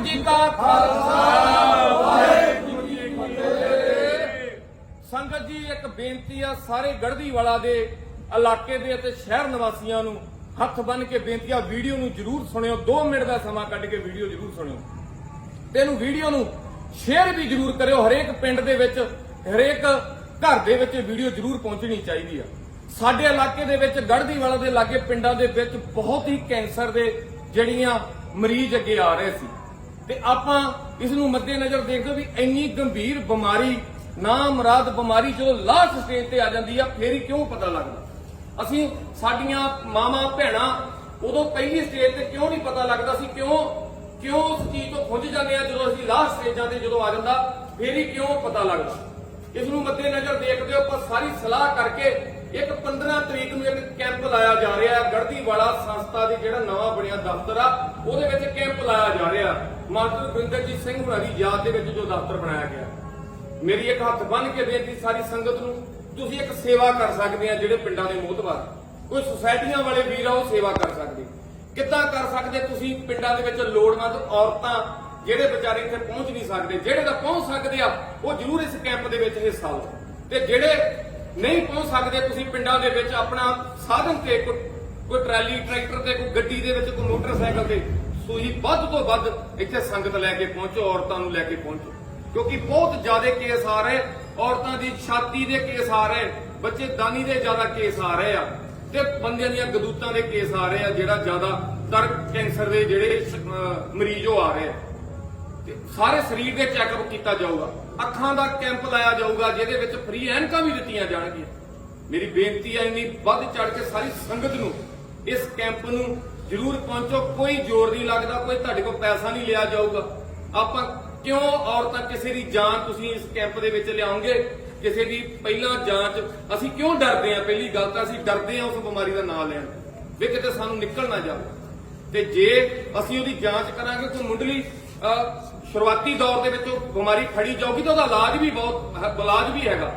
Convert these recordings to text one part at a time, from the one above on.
ਵਾਹਿਗੁਰੂ ਜੀ ਕਾ ਖਾਲਸਾ, ਵਾਹਿਗੁਰੂ ਜੀ ਕੀ ਫਤਿਹ। ਸੰਗਤ ਜੀ, ਇੱਕ ਬੇਨਤੀ ਆ ਸਾਰੇ ਗੜਦੀ ਵਾਲਾ ਦੇ ਇਲਾਕੇ ਦੇ ਅਤੇ ਸ਼ਹਿਰ ਨਿਵਾਸੀਆਂ ਨੂੰ ਹੱਥ ਬੰਨ ਕੇ ਬੇਨਤੀ ਆ, ਵੀਡੀਓ ਨੂੰ ਜਰੂਰ ਸੁਣਿਓ 2 ਮਿੰਟ ਦਾ ਸਮਾਂ ਕੱਢ ਕੇ ਵੀਡੀਓ ਜਰੂਰ ਸੁਣਿਓ। ਤੇ ਇਹਨੂੰ ਵੀਡੀਓ ਨੂੰ ਸ਼ੇਅਰ ਵੀ ਜਰੂਰ ਕਰਿਓ, ਹਰੇਕ ਪਿੰਡ ਦੇ ਵਿੱਚ, ਹਰੇਕ ਘਰ ਦੇ ਵਿੱਚ ਵੀਡੀਓ ਜਰੂਰ ਪਹੁੰਚਣੀ ਚਾਹੀਦੀ ਆ। ਸਾਡੇ ਇਲਾਕੇ ਦੇ ਵਿੱਚ ਗੜਦੀ ਵਾਲਾ ਦੇ ਲਾਗੇ ਪਿੰਡਾਂ ਦੇ ਵਿੱਚ ਬਹੁਤ ਹੀ ਕੈਂਸਰ ਦੇ ਜਿਹੜੀਆਂ ਮਰੀਜ਼ ਅੱਗੇ ਆ ਰਹੇ ਸੀ। ਤੇ ਆਪਾਂ ਇਸ ਨੂੰ ਮੱਦੇਨਜ਼ਰ ਦੇਖਦੇ ਵੀ ਇੰਨੀ ਗੰਭੀਰ ਬਿਮਾਰੀ ਨਾ ਮੁਰਾਦ ਬਿਮਾਰੀ ਜਦੋਂ ਲਾਸਟ ਸਟੇਜ ਤੇ ਆ ਜਾਂਦੀ ਆ, ਫੇਰ ਹੀ ਕਿਉਂ ਪਤਾ ਲੱਗਦਾ? ਅਸੀਂ ਸਾਡੀਆਂ ਮਾਵਾਂ, ਭੈਣਾਂ ਉਦੋਂ ਪਹਿਲੀ ਸਟੇਜ ਤੇ ਕਿਉਂ ਨਹੀਂ ਪਤਾ ਲੱਗਦਾ ਸੀ, ਕਿਉਂ ਕਿਉਂ ਉਸ ਚੀਜ਼ ਤੋਂ ਖੁੰਝ ਜਾਂਦੇ ਆ, ਜਦੋਂ ਅਸੀਂ ਲਾਸਟ ਸਟੇਜਾਂ ਤੇ ਜਦੋਂ ਆ ਜਾਂਦਾ, ਫੇਰ ਹੀ ਕਿਉਂ ਪਤਾ ਲੱਗਦਾ? ਇਸ ਨੂੰ ਮੱਦੇਨਜ਼ਰ ਦੇਖਦੇ ਹੋ, ਆਪਾਂ ਸਾਰੀ ਸਲਾਹ ਕਰਕੇ ਇੱਕ 15 ਤਰੀਕ ਨੂੰ ਇੱਕ ਕੈਂਪ ਲਾਇਆ ਜਾ ਰਿਹਾ ਹੈ ਗੜਦੀ ਵਾਲਾ ਸੰਸਥਾ ਦੀ ਜਿਹੜਾ ਨਵਾਂ ਬਣਿਆ ਦਫ਼ਤਰ ਆ, ਉਹਦੇ ਵਿੱਚ ਕੈਂਪ ਲਾਇਆ ਜਾ ਰਿਹਾ। ਮਾਸਟਰ ਗੁਰਿੰਦਰਜੀਤ ਸਿੰਘ ਹੁਣਾਂ ਦੀ ਯਾਦ ਦੇ ਵਿੱਚ ਜੋ ਦਫ਼ਤਰ ਬਣਾਇਆ ਗਿਆ। ਮੇਰੀ ਇੱਕ ਹੱਥ ਬੰਨ ਕੇ ਬੇਨਤੀ ਸਾਰੀ ਸੰਗਤ ਨੂੰ, ਤੁਸੀਂ ਇੱਕ ਸੇਵਾ ਕਰ ਸਕਦੇ ਆ ਜਿਹੜੇ ਪਿੰਡਾਂ ਦੇ ਮੋਹਤਵਾਰ ਕੋਈ ਸੁਸਾਇਟੀਆਂ ਵਾਲੇ ਵੀਰ ਆ, ਉਹ ਸੇਵਾ ਕਰ ਸਕਦੇ। ਕਿੱਦਾਂ ਕਰ ਸਕਦੇ ਤੁਸੀਂ ਪਿੰਡਾਂ ਦੇ ਵਿੱਚ ਲੋੜਵੰਦ ਔਰਤਾਂ ਜਿਹੜੇ ਵਿਚਾਰੇ ਇੱਥੇ ਪਹੁੰਚ ਨਹੀਂ ਸਕਦੇ? ਜਿਹੜੇ ਤਾਂ ਪਹੁੰਚ ਸਕਦੇ ਆ, ਉਹ ਜ਼ਰੂਰ ਇਸ ਕੈਂਪ ਦੇ ਵਿੱਚ ਹਿੱਸਾ ਲਓ। ਤੇ ਜਿਹੜੇ ਨਹੀਂ ਪਹੁੰਚ ਸਕਦੇ, ਤੁਸੀਂ ਪਿੰਡਾਂ ਦੇ ਵਿੱਚ ਆਪਣਾ ਸਾਧਨ ਤੇ ਕੋਈ ਕੋਈ ਟਰਾਲੀ, ਟਰੈਕਟਰ ਤੇ ਕੋਈ ਗੱਡੀ ਦੇ ਵਿੱਚ ਕੋਈ ਮੋਟਰਸਾਈਕਲ ਤੇ ਤੁਸੀਂ ਵੱਧ ਤੋਂ ਵੱਧ ਇੱਥੇ ਸੰਗਤ ਲੈ ਕੇ ਪਹੁੰਚੋ, ਔਰਤਾਂ ਨੂੰ ਲੈ ਕੇ ਪਹੁੰਚੋ। ਕਿਉਂਕਿ ਬਹੁਤ ਜ਼ਿਆਦਾ ਕੇਸ ਆ ਰਹੇ, ਔਰਤਾਂ ਦੀ ਛਾਤੀ ਦੇ ਕੇਸ ਆ ਰਹੇ, ਬੱਚੇ ਦਾਨੀ ਦੇ ਜ਼ਿਆਦਾ ਕੇਸ ਆ ਰਹੇ ਆ ਤੇ ਬੰਦਿਆਂ ਦੀਆਂ ਗਦੂਤਾਂ ਦੇ ਕੇਸ ਆ ਰਹੇ ਆ, ਜਿਹੜਾ ਜ਼ਿਆਦਾ ਤਰ ਕੈਂਸਰ ਦੇ ਜਿਹੜੇ ਮਰੀਜ਼ ਉਹ ਆ ਰਹੇ ਆ। ਤੇ ਸਾਰੇ ਸਰੀਰ ਦੇ ਚੈੱਕਅਪ ਕੀਤਾ ਜਾਊਗਾ। ਅੱਖਾਂ ਦਾ ਕੈਂਪ ਲਾਇਆ ਜਾਊਗਾ, ਜਿਹਦੇ ਵਿੱਚ ਫ੍ਰੀ ਐਨਕਾਂ ਵੀ ਦਿੱਤੀਆਂ ਜਾਣਗੀਆਂ। ਮੇਰੀ ਬੇਨਤੀ ਹੈ ਇੰਨੀ ਵੱਧ ਚੜ ਕੇ ਸਾਰੀ ਸੰਗਤ ਨੂੰ, ਇਸ ਕੈਂਪ ਨੂੰ ਜ਼ਰੂਰ ਪਹੁੰਚੋ, ਕੋਈ ਜ਼ੋਰ ਨਹੀਂ ਲੱਗਦਾ, ਕੋਈ ਤੁਹਾਡੇ ਕੋਲ ਪੈਸਾ ਨਹੀਂ ਲਿਆ ਜਾਊਗਾ। ਆਪਾਂ ਕਿਉਂ ਔਰਤਾਂ ਕਿਸੇ ਦੀ ਜਾਨ ਤੁਸੀਂ ਇਸ ਕੈਂਪ ਦੇ ਵਿੱਚ ਲਿਆਉਂਗੇ ਕਿਸੇ ਦੀ ਪਹਿਲਾਂ ਜਾਂਚ, ਅਸੀਂ ਕਿਉਂ ਡਰਦੇ ਆ ਪਹਿਲੀ ਗੱਲ ਤਾਂ ਅਸੀਂ ਡਰਦੇ ਆ ਉਸ ਬਿਮਾਰੀ ਦਾ ਨਾਮ ਲੈਣ। ਵੀ ਕਿਤੇ ਸਾਨੂੰ ਨਿਕਲ ਨਾ ਜਾਵੇ। ਤੇ ਜੇ ਅਸੀਂ ਉਹਦੀ ਜਾਂਚ ਕਰਾਂਗੇ, ਕੋਈ ਮੁੱਢਲੀ ਸ਼ੁਰੂਆਤੀ ਦੌਰ ਦੇ ਵਿੱਚ ਉਹ ਬਿਮਾਰੀ ਫੜੀ ਜਾਊਗੀ ਤਾਂ ਉਹਦਾ ਇਲਾਜ ਵੀ ਬਹੁਤ ਹੈ- ਇਲਾਜ ਵੀ ਹੈਗਾ।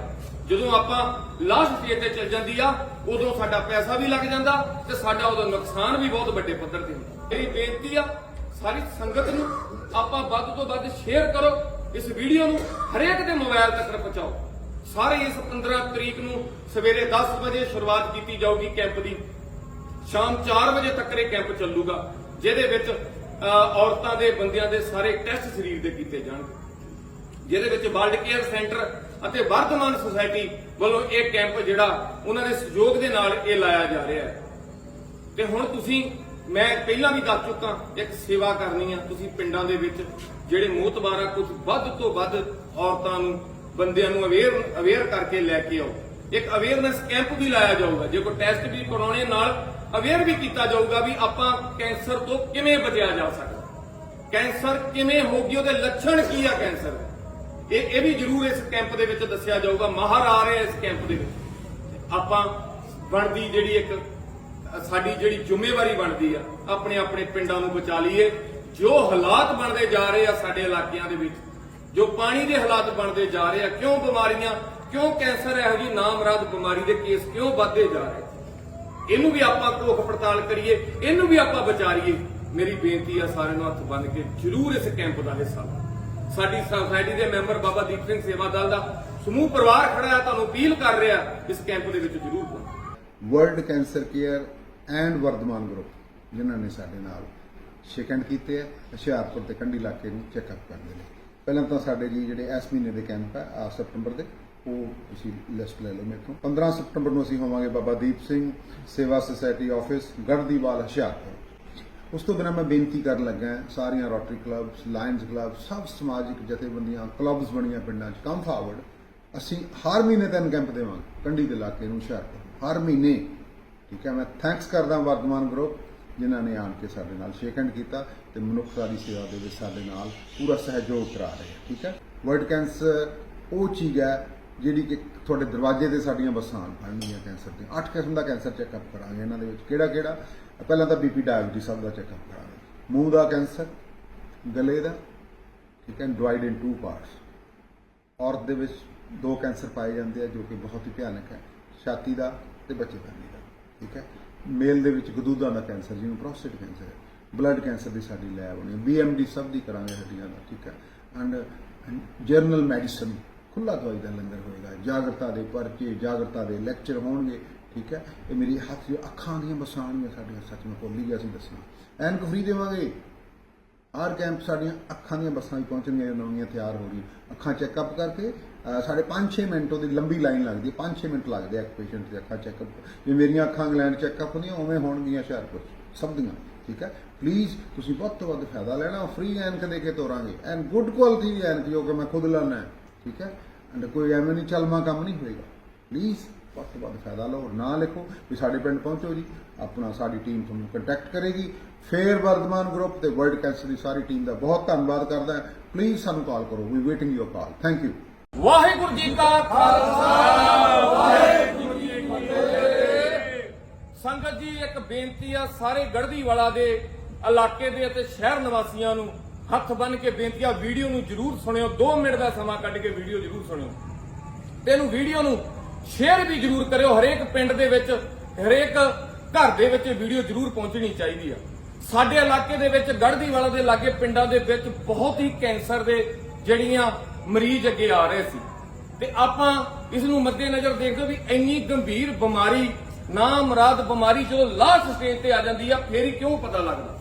ਜਦੋਂ ਆਪਾਂ ਲਾਸਟ ਸਟੇਜ ਤੇ ਚੱਲ ਜਾਂਦੀ ਆ, ਉਦੋਂ ਸਾਡਾ ਪੈਸਾ ਵੀ ਲੱਗ ਜਾਂਦਾ ਤੇ ਸਾਡਾ ਉਦੋਂ ਨੁਕਸਾਨ ਵੀ ਬਹੁਤ ਵੱਡੇ ਪੱਧਰ ਤੇ ਹੁੰਦਾ। ਮੇਰੀ ਬੇਨਤੀ ਆ, ਸਾਰੀ ਸੰਗਤ ਨੂੰ ਆਪਾਂ ਵੱਧ ਤੋਂ ਵੱਧ ਸ਼ੇਅਰ ਕਰੋ, ਇਸ ਵੀਡੀਓ ਨੂੰ ਹਰੇਕ ਦੇ ਮੋਬਾਈਲ ਤੱਕ ਪਹੁੰਚਾਓ। ਸਾਰੇ ਇਸ 15 ਤਰੀਕ ਨੂੰ ਸਵੇਰੇ 10 ਵਜੇ ਸ਼ੁਰੂਆਤ ਕੀਤੀ ਜਾਊਗੀ ਕੈਂਪ ਦੀ। ਸ਼ਾਮ 4 ਵਜੇ ਤੱਕ ਇਹ ਕੈਂਪ ਚੱਲੂਗਾ, ਜਿਹਦੇ ਵਿੱਚ ਔਰਤਾਂ ਦੇ, ਬੰਦਿਆਂ ਦੇ ਸਾਰੇ ਟੈਸਟ ਸਰੀਰ ਦੇ ਕੀਤੇ ਜਾਣਗੇ। ਜਿਹਦੇ ਵਿੱਚ ਵਰਲਡ ਕੇਅਰ ਸੈਂਟਰ ਅਤੇ ਵਰਧਮਾਨ ਸੁਸਾਇਟੀ ਵੱਲੋਂ ਇਹ ਕੈਂਪ ਜਿਹੜਾ ਉਹਨਾਂ ਦੇ ਸਹਿਯੋਗ ਦੇ ਨਾਲ ਇਹ ਲਾਇਆ ਜਾ ਰਿਹਾ ਹੈ। ਤੇ ਹੁਣ ਤੁਸੀਂ, ਮੈਂ ਪਹਿਲਾਂ ਵੀ ਦੱਸ ਚੁੱਕਾ, ਇੱਕ ਸੇਵਾ ਕਰਨੀ ਆ ਤੁਸੀਂ ਪਿੰਡਾਂ ਦੇ ਵਿੱਚ, ਜਿਹੜੇ ਮੋਤਬਾਰਾ ਕੁਝ ਵੱਧ ਤੋਂ ਵੱਧ ਔਰਤਾਂ ਨੂੰ, ਬੰਦਿਆਂ ਨੂੰ ਅਵੇਅਰ ਅਵੇਅਰ ਕਰਕੇ ਲੈ ਕੇ ਆਓ। ਇੱਕ ਅਵੇਅਰਨੈਸ ਕੈਂਪ ਵੀ ਲਾਇਆ ਜਾਊਗਾ। ਜੇ ਕੋਈ ਟੈਸਟ ਵੀ ਕਰਾਉਣੇ ਨਾਲ ਅਵੇਅਰ ਵੀ ਕੀਤਾ ਜਾਊਗਾ ਵੀ ਆਪਾਂ ਕੈਂਸਰ ਤੋਂ ਕਿਵੇਂ ਬਚਿਆ ਜਾ ਸਕਦਾ। ਕੈਂਸਰ ਕਿਵੇਂ ਹੋਗੀ ਉਹਦੇ ਲੱਛਣ ਕੀ ਆ ਕੈਂਸਰ ਦੇ? ਇਹ ਇਹ ਵੀ ਜ਼ਰੂਰ ਇਸ ਕੈਂਪ ਦੇ ਵਿੱਚ ਦੱਸਿਆ ਜਾਊਗਾ ਮਾਹਰ ਆ ਰਹੇ ਇਸ ਕੈਂਪ ਦੇ ਵਿੱਚ। ਆਪਾਂ ਬਣਦੀ ਜਿਹੜੀ ਇੱਕ, ਸਾਡੀ ਜਿਹੜੀ ਜ਼ਿੰਮੇਵਾਰੀ ਬਣਦੀ ਆ, ਆਪਣੇ ਆਪਣੇ ਪਿੰਡਾਂ ਨੂੰ ਬਚਾ ਲਈਏ। ਜੋ ਹਾਲਾਤ ਬਣਦੇ ਜਾ ਰਹੇ ਆ ਸਾਡੇ ਇਲਾਕਿਆਂ ਦੇ ਵਿੱਚ, ਜੋ ਪਾਣੀ ਦੇ ਹਾਲਾਤ ਬਣਦੇ ਜਾ ਰਹੇ ਆ, ਕਿਉਂ ਬਿਮਾਰੀਆਂ, ਕਿਉਂ ਕੈਂਸਰ ਇਹੋ ਜਿਹੀ ਨਾਮਰਾਦ ਬਿਮਾਰੀ ਦੇ ਕੇਸ ਕਿਉਂ ਵੱਧਦੇ ਜਾ ਰਹੇ? ਇਹਨੂੰ ਵੀ ਆਪਾਂ ਘੋਖ ਪੜਤਾਲ ਕਰੀਏ, ਇਹਨੂੰ ਵੀ ਆਪਾਂ ਵਿਚਾਰੀਏ ਮੇਰੀ ਬੇਨਤੀ ਆ ਸਾਰਿਆਂ ਨੂੰ ਹੱਥ ਬੰਨ ਕੇ ਜਰੂਰ ਇਸ ਕੈਂਪ ਦਾ ਹਿੱਸਾ ਲਓ ਸਾਡੀ ਸੁਸਾਇਟੀ ਦੇ ਮੈਂਬਰ ਬਾਬਾ ਦੀਪ ਸਿੰਘ ਸੇਵਾ ਦਲ ਦਾ ਸਮੂਹ ਪਰਿਵਾਰ ਖੜਾ ਹੈ, ਤੁਹਾਨੂੰ ਅਪੀਲ ਕਰ ਰਿਹਾ ਇਸ ਕੈਂਪ ਦੇ ਵਿੱਚ ਜਰੂਰ ਪਹੁੰਚੋ world cancer care and Vardhman group ਜਿਨ੍ਹਾਂ ਨੇ ਸਾਡੇ ਨਾਲ ਸ਼ਿਕੰਡ ਕੀਤੇ ਆ, ਹੁਸ਼ਿਆਰਪੁਰ ਤੇ ਕੰਢੀ ਇਲਾਕੇ ਨੂੰ ਚੈੱਕਅਪ ਕਰਦੇ ਨੇ। ਪਹਿਲਾਂ ਤਾਂ ਸਾਡੇ ਜੀ ਜਿਹੜੇ ਇਸ ਮਹੀਨੇ ਦੇ ਕੈਂਪ ਹੈ ਆ ਸਤੰਬਰ ਦੇ, ਉਹ ਤੁਸੀਂ ਲਿਸਟ ਲੈ ਲਓ ਮੇਰੇ ਤੋਂ 15 ਸਤੰਬਰ ਨੂੰ ਅਸੀਂ ਹੋਵਾਂਗੇ ਬਾਬਾ ਦੀਪ ਸਿੰਘ ਸੇਵਾ ਸੁਸਾਇਟੀ ਆਫਿਸ ਗੜਦੀਵਾਲ ਹੁਸ਼ਿਆਰਪੁਰ। ਉਸ ਤੋਂ ਬਿਨਾਂ ਮੈਂ ਬੇਨਤੀ ਕਰਨ ਲੱਗਾ ਸਾਰੀਆਂ ਰੋਟਰੀ ਕਲੱਬਸ ਲਾਇਨਸ ਕਲੱਬ ਸਭ ਸਮਾਜਿਕ ਜਥੇਬੰਦੀਆਂ ਕਲੱਬਸ ਬਣੀਆਂ ਪਿੰਡਾਂ 'ਚ ਕਮ ਫਾਰਵਰਡ ਅਸੀਂ ਹਰ ਮਹੀਨੇ ਤਿੰਨ ਕੈਂਪ ਦੇਵਾਂਗੇ, ਕੰਢੀ ਦੇ ਇਲਾਕੇ ਨੂੰ, ਹੁਸ਼ਿਆਰਪੁਰ ਹਰ ਮਹੀਨੇ। ਠੀਕ ਹੈ, ਮੈਂ ਥੈਂਕਸ ਕਰਦਾ ਵਰਤਮਾਨ ਗਰੁੱਪ ਜਿਨ੍ਹਾਂ ਨੇ ਆਣ ਕੇ ਸਾਡੇ ਨਾਲ ਸ਼ੇਕ ਹੈਂਡ ਕੀਤਾ ਤੇ ਮਨੁੱਖਤਾ ਦੀ ਸੇਵਾ ਦੇ ਵਿੱਚ ਸਾਡੇ ਨਾਲ ਪੂਰਾ ਸਹਿਯੋਗ ਕਰਾ ਰਹੇ ਠੀਕ ਹੈ? ਵਰਲਡ ਕੈਂਸਰ ਉਹ ਚੀਜ਼ ਹੈ ਜਿਹੜੀ ਕਿ ਤੁਹਾਡੇ ਦਰਵਾਜ਼ੇ ਤੇ ਸਾਡੀਆਂ ਬੱਸਾਂ ਆਣ ਕੈਂਸਰ ਦੀਆਂ। ਅੱਠ ਕਿਸਮ ਦਾ ਕੈਂਸਰ ਚੈੱਕਅਪ ਕਰਾਂਗੇ ਇਹਨਾਂ ਦੇ ਵਿੱਚ। ਕਿਹੜਾ ਕਿਹੜਾ? ਪਹਿਲਾਂ ਤਾਂ ਬੀਪੀ ਡਾਇਬੀਟਿਸ ਸਭ ਦਾ ਚੈੱਕਅਪ ਕਰਾਂਗੇ। ਮੂੰਹ ਦਾ ਕੈਂਸਰ, ਗਲੇ ਦਾ, ਠੀਕ ਹੈ ਡਿਵਾਈਡ ਇਨ ਟੂ ਪਾਰਟਸ ਔਰਤ ਦੇ ਵਿੱਚ ਦੋ ਕੈਂਸਰ ਪਾਏ ਜਾਂਦੇ ਆ, ਜੋ ਕਿ ਬਹੁਤ ਹੀ ਭਿਆਨਕ ਹੈ। ਛਾਤੀ ਦਾ ਤੇ ਬੱਚੇਦਾਨੀ ਦਾ ਠੀਕ ਹੈ? ਮੇਲ ਦੇ ਵਿੱਚ ਗਦੂਦਾਂ ਦਾ ਕੈਂਸਰ, ਜਿਹਨੂੰ ਪ੍ਰੋਸਟੇਟ ਕੈਂਸਰ ਹੈ। ਬਲੱਡ ਕੈਂਸਰ ਦੀ ਸਾਡੀ ਲੈਬ ਹੋਣੀ ਬੀਐਮਡੀ ਸਭ ਦੀ ਕਰਾਂਗੇ ਹੱਡੀਆਂ ਦਾ, ਠੀਕ ਹੈ? ਐਂਡ ਜਰਨਲ ਮੈਡੀਸਨ ਖੁੱਲਾ ਦਵਾਈ ਦਾ ਲੰਗਰ ਹੋਏਗਾ ਜਾਗਰਤਾ ਦੇ ਪਰਚੇ ਜਾਗਰਤਾ ਦੇ ਲੈਕਚਰ ਹੋਣਗੇ ਠੀਕ ਹੈ? ਇਹ ਮੇਰੀ ਹੱਥ ਜੋ ਅੱਖਾਂ ਦੀਆਂ ਬਸਾਂ ਨੇ ਸਾਡੀਆਂ ਸੱਚ ਮੈਂ ਭੁੱਲ ਗਿਆ ਸੀ ਦੱਸਣਾ। ਐਨਕ ਫ੍ਰੀ ਦੇਵਾਂਗੇ। ਆਰ ਕੈਂਪ ਸਾਡੀਆਂ ਅੱਖਾਂ ਦੀਆਂ ਬੱਸਾਂ ਵੀ ਪਹੁੰਚਣਗੀਆਂ ਨਵੀਆਂ ਤਿਆਰ ਹੋ ਗਈਆਂ। ਅੱਖਾਂ ਚੈੱਕਅਪ ਕਰਕੇ ਸਾਡੇ 5-6 ਮਿੰਟ ਉਹਦੀ ਲੰਬੀ ਲਾਈਨ ਲੱਗਦੀ ਹੈ 5-6 ਮਿੰਟ ਲੱਗਦੇ ਆ ਪੇਸ਼ੈਂਟ ਦੇ ਅੱਖਾਂ ਚੈੱਕਅਪ ਜੇ ਮੇਰੀਆਂ ਅੱਖਾਂ ਇੰਗਲੈਂਡ ਚੈੱਕਅਪ ਹੁੰਦੀਆਂ ਉਵੇਂ ਹੋਣਗੀਆਂ ਹੁਸ਼ਿਆਰਪੁਰ 'ਚ, ਸਭ ਦੀਆਂ ਠੀਕ ਹੈ? ਪਲੀਜ਼ ਤੁਸੀਂ ਵੱਧ ਤੋਂ ਵੱਧ ਫਾਇਦਾ ਲੈਣਾ ਫ੍ਰੀ ਐਨਕ ਦੇ ਕੇ ਤੋਰਾਂਗੇ। ਐਂਡ ਗੁੱਡ ਕੁਆਲਿਟੀ ਦੀ ਐਨਕ ਜੋ ਕਿ ਮੈਂ ਖੁਦ ਲਾਣਾ ਹੈ ਠੀਕ ਹੈ? ਐਂਡ ਕੋਈ ਐਵੇਂ ਨਹੀਂ ਚਲਮਾ ਕੰਮ ਨਹੀਂ ਹੋਏਗਾ। ਪਲੀਜ਼ ਵੱਧ ਤੋਂ ਵੱਧ ਫਾਇਦਾ ਲਓ। ਨਾ ਲਿਖੋ ਵੀ ਸਾਡੇ ਪਿੰਡ ਪਹੁੰਚੋ ਜੀ। ਆਪਣਾ ਸਾਡੀ ਟੀਮ ਤੁਹਾਨੂੰ ਕੰਟੈਕਟ ਕਰੇਗੀ। ਫੇਰ ਵਰਧਮਾਨ ਗਰੁੱਪ ਤੇ ਵਰਲਡ ਕੈਂਸਰ ਦੀ ਸਾਰੀ ਟੀਮ ਦਾ ਬਹੁਤ ਧੰਨਵਾਦ ਕਰਦਾ ਪਲੀਜ਼ ਸਾਨੂੰ ਕਾਲ ਕਰੋ। We waiting your call thank you Waheguru ji ਕਾ ਖਾਲਸਾ। ਵਾਹਿਗੁਰੂ ਜੀ ਕੀ ਫਤਿਹ। ਸੰਗਤ ਜੀ, ਇੱਕ ਬੇਨਤੀ ਆ ਸਾਰੇ ਗੜਦੀ ਵਾਲਾ ਦੇ ਇਲਾਕੇ ਦੇ ਅਤੇ ਸ਼ਹਿਰ ਨਿਵਾਸੀਆਂ ਨੂੰ। ਹੱਥ ਬੰਨ ਕੇ ਬੇਨਤੀ ਆ, ਵੀਡੀਓ ਨੂੰ ਜਰੂਰ ਸੁਣਿਓ 2 ਮਿੰਟ ਦਾ ਸਮਾਂ ਕੱਢ ਕੇ ਵੀਡੀਓ ਜਰੂਰ ਸੁਣਿਓ। ਤੇ ਇਹਨੂੰ ਵੀਡੀਓ ਨੂੰ ਸ਼ੇਅਰ ਵੀ ਜਰੂਰ ਕਰਿਓ, ਹਰੇਕ ਪਿੰਡ ਦੇ ਵਿੱਚ, ਹਰੇਕ ਘਰ ਦੇ ਵਿੱਚ ਵੀਡੀਓ ਜਰੂਰ ਪਹੁੰਚਣੀ ਚਾਹੀਦੀ ਆ। ਸਾਡੇ ਇਲਾਕੇ ਦੇ ਵਿੱਚ ਗੜਦੀਵਾਲਾ ਦੇ ਲਾਗੇ ਪਿੰਡਾਂ ਦੇ ਵਿੱਚ ਬਹੁਤ ਹੀ ਕੈਂਸਰ ਦੇ ਜਿਹੜੀਆਂ ਮਰੀਜ਼ ਅੱਗੇ ਆ ਰਹੇ ਸੀ। ਤੇ ਆਪਾਂ ਇਸ ਨੂੰ ਮੱਦੇਨਜ਼ਰ ਦੇਖਦੇ ਹੋ ਵੀ ਇੰਨੀ ਗੰਭੀਰ ਬਿਮਾਰੀ ਨਾ ਮੁਰਾਦ ਬਿਮਾਰੀ ਜਦੋਂ ਲਾਸਟ ਸਟੇਜ ਤੇ ਆ ਜਾਂਦੀ ਆ, ਫੇਰ ਹੀ ਕਿਉਂ ਪਤਾ ਲੱਗਦਾ?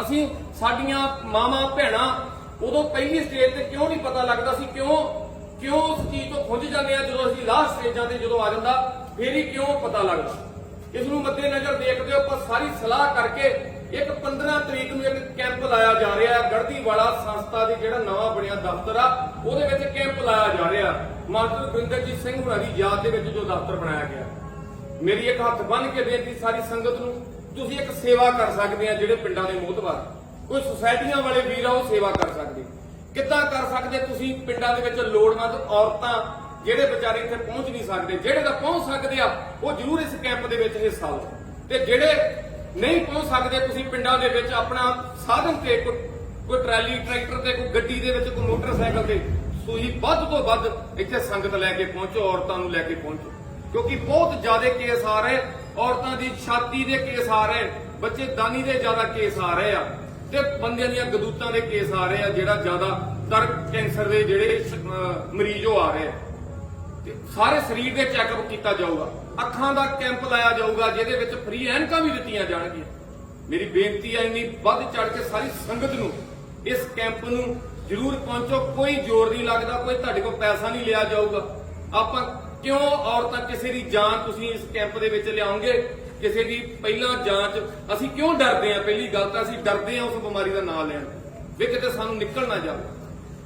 ਅਸੀਂ ਸਾਡੀਆਂ ਮਾਵਾਂ, ਭੈਣਾਂ ਉਦੋਂ ਪਹਿਲੀ ਸਟੇਜ ਤੇ ਕਿਉਂ ਨਹੀਂ ਪਤਾ ਲੱਗਦਾ ਸੀ? ਕਿਉਂ? ਕਿਉਂ ਉਸ ਚੀਜ਼ ਤੋਂ ਖੁੰਝ ਜਾਂਦੇ ਆ ਜਦੋਂ ਅਸੀਂ ਲਾਸਟ ਸਟੇਜਾਂ ਤੇ ਜਦੋਂ ਆ ਜਾਂਦਾ? ਫੇਰ ਹੀ ਕਿਉਂ ਪਤਾ ਲੱਗਦਾ? ਇਸ ਨੂੰ ਮੱਦੇਨਜ਼ਰ ਦੇਖਦੇ ਹੋ, ਆਪਾਂ ਸਾਰੀ ਸਲਾਹ ਕਰਕੇ ਇੱਕ 15 ਤਰੀਕ ਨੂੰ ਇੱਕ ਕੈਂਪ ਲਾਇਆ ਜਾ ਰਿਹਾ ਹੈ। ਗੜਦੀ ਵਾਲਾ ਸੰਸਥਾ ਦੀ ਜਿਹੜਾ ਨਵਾਂ ਬਣਿਆ ਦਫ਼ਤਰ ਆ, ਉਹਦੇ ਵਿੱਚ ਕੈਂਪ ਲਾਇਆ ਜਾ ਰਿਹਾ। ਮਾਸਟਰ ਗੁਰਿੰਦਰਜੀਤ ਸਿੰਘ ਹੁਣਾਂ ਦੀ ਯਾਦ ਦੇ ਵਿੱਚ ਜੋ ਦਫ਼ਤਰ ਬਣਾਇਆ ਗਿਆ। ਮੇਰੀ ਇੱਕ ਹੱਥ ਬੰਨ ਕੇ ਬੇਨਤੀ ਸਾਰੀ ਸੰਗਤ ਨੂੰ ਤੁਸੀਂ ਇੱਕ ਸੇਵਾ ਕਰ ਸਕਦੇ ਆ ਜਿਹੜੇ ਪਿੰਡਾਂ ਦੇ ਮੋਹਤਵਾਰ ਕੋਈ ਸੁਸਾਇਟੀਆਂ ਵਾਲੇ ਵੀਰ ਆ, ਉਹ ਸੇਵਾ ਕਰ ਸਕਦੇ। ਕਿੱਦਾਂ ਕਰ ਸਕਦੇ ਤੁਸੀਂ ਪਿੰਡਾਂ ਦੇ ਵਿੱਚ ਲੋੜਵੰਦ ਔਰਤਾਂ ਜਿਹੜੇ ਵਿਚਾਰੇ ਇੱਥੇ ਪਹੁੰਚ ਨਹੀਂ ਸਕਦੇ? ਜਿਹੜੇ ਤਾਂ ਪਹੁੰਚ ਸਕਦੇ ਆ, ਉਹ ਜ਼ਰੂਰ ਇਸ ਕੈਂਪ ਦੇ ਵਿੱਚ ਹਿੱਸਾ ਲਓ। ਤੇ ਜਿਹੜੇ ਨਹੀਂ ਪਹੁੰਚ ਸਕਦੇ, ਤੁਸੀਂ ਪਿੰਡਾਂ ਦੇ ਵਿੱਚ ਆਪਣਾ ਸਾਧਨ ਤੇ ਕੋਈ ਕੋਈ ਟਰਾਲੀ, ਟਰੈਕਟਰ ਤੇ, ਕੋਈ ਗੱਡੀ ਦੇ ਵਿੱਚ, ਕੋਈ ਮੋਟਰਸਾਈਕਲ ਤੇ, ਤੁਸੀਂ ਵੱਧ ਤੋਂ ਵੱਧ ਇੱਥੇ ਸੰਗਤ ਲੈ ਕੇ ਪਹੁੰਚੋ, ਔਰਤਾਂ ਨੂੰ ਲੈ ਕੇ ਪਹੁੰਚੋ। ਕਿਉਂਕਿ ਬਹੁਤ ਜ਼ਿਆਦਾ ਕੇਸ ਆ ਰਹੇ ਔਰਤਾਂ ਦੀ ਛਾਤੀ ਦੇ ਕੇਸ ਆ ਰਹੇ, ਬੱਚੇ ਦਾਨੀ ਦੇ ਜ਼ਿਆਦਾ ਕੇਸ ਆ ਰਹੇ ਆ ਤੇ ਬੰਦਿਆਂ ਦੀਆਂ ਗਦੂਤਾਂ ਦੇ ਕੇਸ ਆ ਰਹੇ ਆ ਜਿਹੜਾ ਜ਼ਿਆਦਾ ਦਰ ਕੈਂਸਰ ਦੇ ਜਿਹੜੇ ਮਰੀਜ਼ ਉਹ ਆ ਰਹੇ ਆ। ਤੇ ਸਾਰੇ ਸਰੀਰ ਦੇ ਚੈੱਕਅਪ ਕੀਤਾ ਜਾਊਗਾ, ਅੱਖਾਂ ਦਾ ਕੈਂਪ ਲਾਇਆ ਜਾਊਗਾ, ਜਿਹਦੇ ਵਿੱਚ ਫ੍ਰੀ ਐਨਕਾਂ ਵੀ ਦਿੱਤੀਆਂ ਜਾਣਗੀਆਂ। ਮੇਰੀ ਬੇਨਤੀ ਹੈ ਇੰਨੀ ਵੱਧ ਚੜ ਕੇ ਸਾਰੀ ਸੰਗਤ ਨੂੰ, ਇਸ ਕੈਂਪ ਨੂੰ ਜ਼ਰੂਰ ਪਹੁੰਚੋ, ਕੋਈ ਜ਼ੋਰ ਨਹੀਂ ਲੱਗਦਾ, ਕੋਈ ਤੁਹਾਡੇ ਕੋਲ ਪੈਸਾ ਨਹੀਂ ਲਿਆ ਜਾਊਗਾ। ਆਪਾਂ ਕਿਉਂ ਔਰਤਾਂ ਕਿਸੇ ਦੀ ਜਾਨ ਤੁਸੀਂ ਇਸ ਕੈਂਪ ਦੇ ਵਿੱਚ ਲਿਆਉਂਗੇ ਕਿਸੇ ਦੀ ਪਹਿਲਾਂ ਜਾਂਚ। ਅਸੀਂ ਕਿਉਂ ਡਰਦੇ ਆ ਪਹਿਲੀ ਗੱਲ ਤਾਂ ਅਸੀਂ ਡਰਦੇ ਆ ਉਸ ਬਿਮਾਰੀ ਦਾ ਨਾਮ ਲੈਣ। ਵੀ ਕਿਤੇ ਸਾਨੂੰ ਨਿਕਲ ਨਾ ਜਾਵੇ।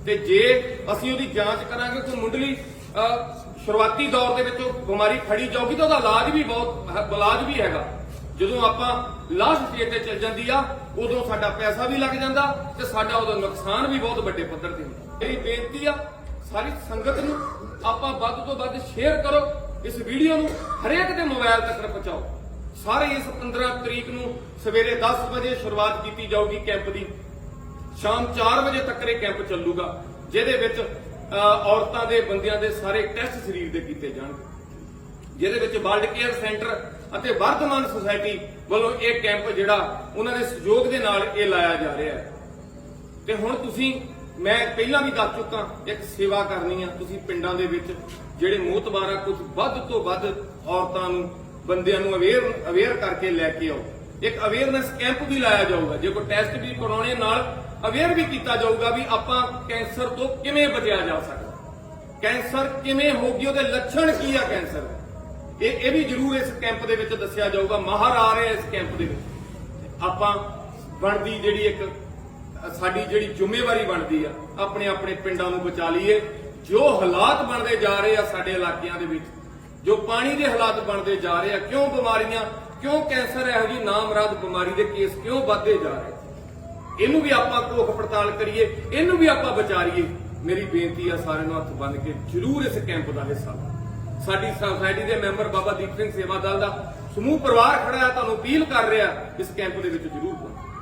ਤੇ ਜੇ ਅਸੀਂ ਉਹਦੀ ਜਾਂਚ ਕਰਾਂਗੇ ਕੋਈ ਮੁੱਢਲੀ ਸ਼ੁਰੂਆਤੀ ਦੌਰ ਦੇ ਵਿੱਚ ਉਹ ਬਿਮਾਰੀ ਫੜੀ ਜਾਊਗੀ ਤਾਂ ਉਹਦਾ ਇਲਾਜ ਵੀ ਬਹੁਤ ਹੈ- ਇਲਾਜ ਵੀ ਹੈਗਾ। ਜਦੋਂ ਆਪਾਂ ਲਾਸਟ ਸਟੇਜ ਤੇ ਚੱਲ ਜਾਂਦੀ ਆ, ਉਦੋਂ ਸਾਡਾ ਪੈਸਾ ਵੀ ਲੱਗ ਜਾਂਦਾ ਤੇ ਸਾਡਾ ਉਹਦਾ ਨੁਕਸਾਨ ਵੀ ਬਹੁਤ ਵੱਡੇ ਪੱਧਰ ਤੇ ਹੁੰਦਾ। ਮੇਰੀ ਬੇਨਤੀ ਆ ਸਾਰੀ ਸੰਗਤ ਨੂੰ ਆਪਾਂ ਵੱਧ ਤੋਂ ਵੱਧ ਸ਼ੇਅਰ ਕਰੋ, ਇਸ ਵੀਡੀਓ ਨੂੰ ਹਰੇਕ ਦੇ ਮੋਬਾਈਲ ਤੱਕ ਪਹੁੰਚਾਓ। ਸਾਰੇ ਇਸ 15 ਤਰੀਕ ਨੂੰ ਸਵੇਰੇ 10 ਵਜੇ ਸ਼ੁਰੂਆਤ ਕੀਤੀ ਜਾਊਗੀ ਕੈਂਪ ਦੀ। ਸ਼ਾਮ 4 ਵਜੇ ਤੱਕ ਇਹ ਕੈਂਪ ਚੱਲੂਗਾ, ਜਿਹਦੇ ਵਿੱਚ ਔਰਤਾਂ ਦੇ, ਬੰਦਿਆਂ ਦੇ ਸਾਰੇ ਟੈਸਟ ਸਰੀਰ ਦੇ ਕੀਤੇ ਜਾਣਗੇ ਜਿਹਦੇ ਵਿੱਚ ਵਰਲਡ ਕੇਅਰ ਸੈਂਟਰ ਅਤੇ ਵਰਧਮਾਨ ਸੁਸਾਇਟੀ ਵੱਲੋਂ ਇਹ ਕੈਂਪ ਜਿਹੜਾ, ਉਹਨਾਂ ਦੇ ਸਹਿਯੋਗ ਦੇ ਨਾਲ ਇਹ ਲਾਇਆ ਜਾ ਰਿਹਾ ਹੈ। ਤੇ ਹੁਣ ਤੁਸੀਂ ਮੈਂ ਪਹਿਲਾਂ ਵੀ ਦੱਸ ਚੁੱਕਾ ਇੱਕ ਸੇਵਾ ਕਰਨੀ ਆ ਤੁਸੀਂ ਪਿੰਡਾਂ ਦੇ ਵਿੱਚ, ਜਿਹੜੇ ਮੋਤਬਾਰ ਆ ਕੁਝ ਵੱਧ ਤੋਂ ਵੱਧ ਔਰਤਾਂ ਨੂੰ, ਬੰਦਿਆਂ ਨੂੰ ਅਵੇਅਰ ਅਵੇਅਰ ਕਰਕੇ ਲੈ ਕੇ ਆਓ। ਇੱਕ ਅਵੇਅਰਨੈਸ ਕੈਂਪ ਵੀ ਲਾਇਆ ਜਾਊਗਾ। ਜੇ ਕੋਈ ਟੈਸਟ ਵੀ ਕਰਾਉਣੇ ਨਾਲ ਅਵੇਅਰ ਵੀ ਕੀਤਾ ਜਾਊਗਾ ਵੀ ਆਪਾਂ ਕੈਂਸਰ ਤੋਂ ਕਿਵੇਂ ਬਚਿਆ ਜਾ ਸਕਦਾ। ਕੈਂਸਰ ਕਿਵੇਂ ਹੋਗੀ ਉਹਦੇ ਲੱਛਣ ਕੀ ਆ ਕੈਂਸਰ ਇਹ ਇਹ ਵੀ ਜ਼ਰੂਰ ਇਸ ਕੈਂਪ ਦੇ ਵਿੱਚ ਦੱਸਿਆ ਜਾਊਗਾ। ਮਾਹਰ ਆ ਰਹੇ ਇਸ ਕੈਂਪ ਦੇ ਵਿੱਚ। ਆਪਾਂ ਬਣਦੀ ਜਿਹੜੀ ਇੱਕ ਸਾਡੀ ਜਿਹੜੀ ਜ਼ਿੰਮੇਵਾਰੀ ਬਣਦੀ ਆ, ਆਪਣੇ ਆਪਣੇ ਪਿੰਡਾਂ ਨੂੰ ਬਚਾ ਲਈਏ। ਜੋ ਹਾਲਾਤ ਬਣਦੇ ਜਾ ਰਹੇ ਆ ਸਾਡੇ ਇਲਾਕਿਆਂ ਦੇ ਵਿੱਚ, ਜੋ ਪਾਣੀ ਦੇ ਹਾਲਾਤ ਬਣਦੇ ਜਾ ਰਹੇ ਆ, ਕਿਉਂ ਬਿਮਾਰੀਆਂ, ਕਿਉਂ ਕੈਂਸਰ ਇਹੋ ਜਿਹੀ ਨਾਮਰਾਦ ਬਿਮਾਰੀ ਦੇ ਕੇਸ ਕਿਉਂ ਵੱਧਦੇ ਜਾ ਰਹੇ? ਇਹਨੂੰ ਵੀ ਆਪਾਂ ਘੋਖ ਪੜਤਾਲ ਕਰੀਏ, ਇਹਨੂੰ ਵੀ ਆਪਾਂ ਬਚਾਈਏ ਮੇਰੀ ਬੇਨਤੀ ਆ ਸਾਰਿਆਂ ਨੂੰ ਹੱਥ ਬੰਨ ਕੇ ਜਰੂਰ ਇਸ ਕੈਂਪ ਦਾ ਹਿੱਸਾ ਲਓ ਸਾਡੀ ਸੋਸਾਇਟੀ ਦੇ ਮੈਂਬਰ ਬਾਬਾ ਦੀਪ ਸਿੰਘ ਸੇਵਾ ਦਲ ਦਾ ਸਮੂਹ ਪਰਿਵਾਰ ਖੜਾ ਹੈ ਤੁਹਾਨੂੰ ਅਪੀਲ ਕਰ ਰਿਹਾ ਇਸ ਕੈਂਪ ਦੇ ਵਿੱਚ ਜਰੂਰ